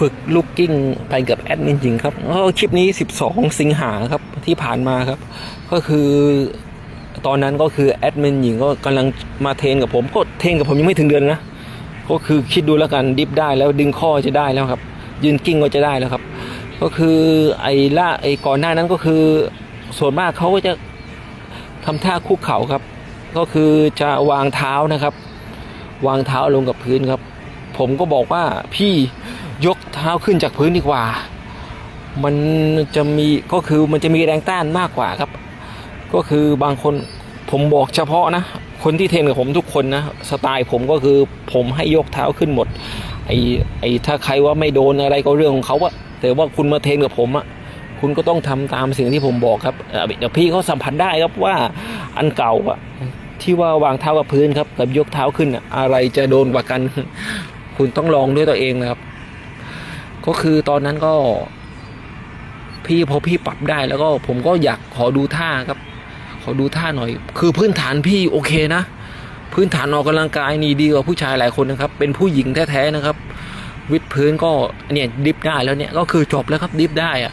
ฝึกลูกกิ้งไปกับแอดมินหญิงครับก็คลิปนี้ 12 สิงหาครับที่ผ่านมาครับ ก็คือตอนนั้นก็คือแอดมินหญิงก็กำลังมาเทนกับผมก็เทนกับผมยังไม่ถึงเดือนนะก็คือคิดดูแล้วกันดิฟได้แล้วดึงข้อจะได้แล้วครับ ยืนกิ้งก็จะได้แล้วครับ ก็คือไอ้ล่าไอ้ก่อนหน้านั้นก็คือส่วนมากเขาก็จะทำท่าคุกเข่าครับ ก็คือจะวางเท้านะครับ วางเท้าลงกับพื้นครับ ผมก็บอกว่าพี่ ยกเท้าขึ้นจากพื้นดีกว่า มันจะมีก็คือมันจะมีแรงต้านมากกว่าครับ ก็คือบางคนผมบอกเฉพาะนะ คนที่เทรนกับผมทุกคนนะสไตล์ผมก็คือผมให้ยกเท้าขึ้นหมดไอ้ไอ้ถ้าใครว่าไม่โดนอะไรก็เรื่องของเขาอะแต่ว่าคุณมาเทรนกับผมอะคุณก็ต้องทำตามสิ่งที่ผมบอกครับเดี๋ยวพี่เขาสัมผัสได้ครับว่าอันเก่าอะที่ว่าวางเท้ากับพื้นครับกับยกเท้าขึ้นอะอะไรจะโดนกว่ากัน คุณต้องลองด้วยตัวเองนะครับ ก็คือตอนนั้นก็ พี่พอพี่ปรับได้แล้วก็ผมก็อยากขอดูท่าครับ ขอดูท่าหน่อย คือพื้นฐานพี่โอเคนะ พื้นฐานออกกำลังกายนี่ดีกว่าผู้ชายหลายคนนะครับ เป็นผู้หญิงแท้ๆนะครับ วิดพื้นก็เนี่ยดิฟได้แล้วเนี่ยก็คือจบแล้วครับดิฟได้อะ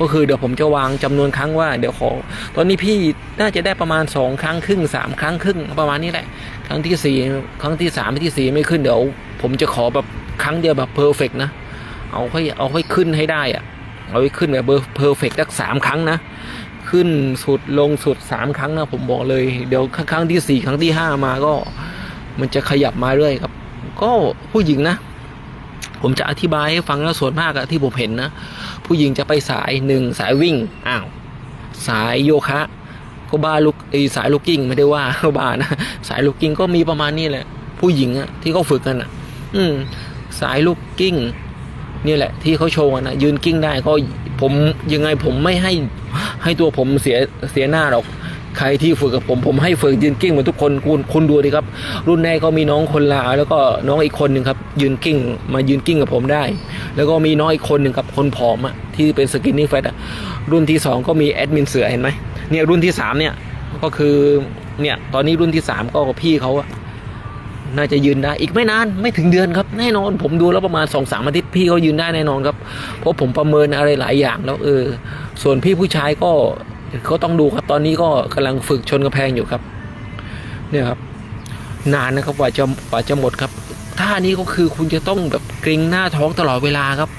ก็คือเดี๋ยวผมจะวางจำนวนครั้งว่าเดี๋ยวขอ ตอนนี้พี่น่าจะได้ประมาณสองครั้งครึ่งสามครั้งครึ่งประมาณนี้แหละ ครั้งที่สี่ครั้งที่สามที่สี่ไม่ขึ้นเดี๋ยว ผมจะขอแบบครั้งเดียวแบบเพอร์เฟกนะ เอาให้เอาให้ขึ้นให้ได้อะเอาให้ขึ้นแบบเพอร์เฟกต์สักสามครั้งนะ ขึ้นสุดลงสุดสามครั้งนะ ผมบอกเลย เดี๋ยวครั้งที่สี่ครั้งที่ห้ามาก็ มันจะขยับมาเรื่อยครับ ก็ผู้หญิงนะ ผมจะอธิบายให้ฟังแล้วส่วนมากอะที่ผมเห็นนะ ผู้หญิงจะไปสายหนึ่งสายวิ่งอ้าวสายโยคะก็บ้าลูกไอสายลูกกิ้งไม่ได้ว่าบ้านะสายลูกกิ้งก็มีประมาณนี้แหละ ผู้หญิงอะที่เขาฝึกกันอะอืม สายลูกกิ้ง นี่แหละ ที่เขาโชว์นะยืนกิ้งได้ก็ผมยังไงผมไม่ให้ให้ตัวผมเสียเสียหน้าหรอกใครที่ฝึกกับผมผมให้ฝึกยืนกิ้งเหมือนทุกคนคุณคุณดูดิครับ รุ่นแรกก็มีน้องคนลาแล้วก็น้องอีกคนหนึ่งครับ ยืนกิ้งมายืนกิ้งกับผมได้ แล้วก็มีน้องอีกคนหนึ่งครับคนผอมอะที่เป็นสกินนี่แฟตอะรุ่นที่สองก็มีแอดมินเสือเห็นไหมเนี่ยรุ่นที่สามเนี่ยก็คือเนี่ยตอนนี้รุ่นที่สามก็พี่เขาอะ น่าจะยืนได้อีกไม่นานไม่ถึงเดือนครับแน่นอน ผมดูแล้วประมาณสองสามอาทิตย์พี่เขายืนได้แน่นอนครับ เพราะผมประเมินอะไรหลายอย่างแล้วเออ ส่วนพี่ผู้ชายก็เขาต้องดูครับตอนนี้ก็กำลังฝึกชนกระแพงอยู่ครับ เนี่ยครับ นานนะครับกว่าจะกว่าจะหมดครับท่านี้ก็คือคุณจะต้องแบบเกรงหน้าท้องตลอดเวลาครับ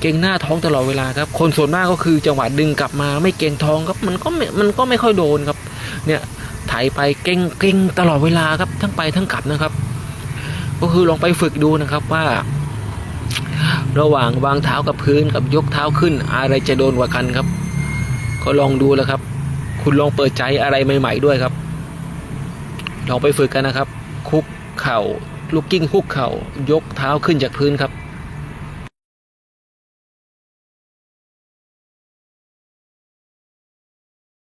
เกรงหน้าท้องตลอดเวลาครับ คนส่วนมากก็คือจังหวะดึงกลับมา ไม่เกรงท้องครับมันก็มันก็ไม่ค่อยโดนครับ เนี่ย ไถไปเก่งเก่งตลอดเวลาครับทั้งไปทั้งกลับนะครับ ก็คือลองไปฝึกดูนะครับว่า ระหว่างวางเท้ากับพื้นกับยกเท้าขึ้น อะไรจะโดนกว่ากันครับ ก็ลองดูแล้วครับ คุณลองเปิดใจอะไรใหม่ ๆ ด้วยครับ ลองไปฝึกกันนะครับ คุกเข่าลูกกิ้งคุกเข่ายกเท้าขึ้นจากพื้นครับ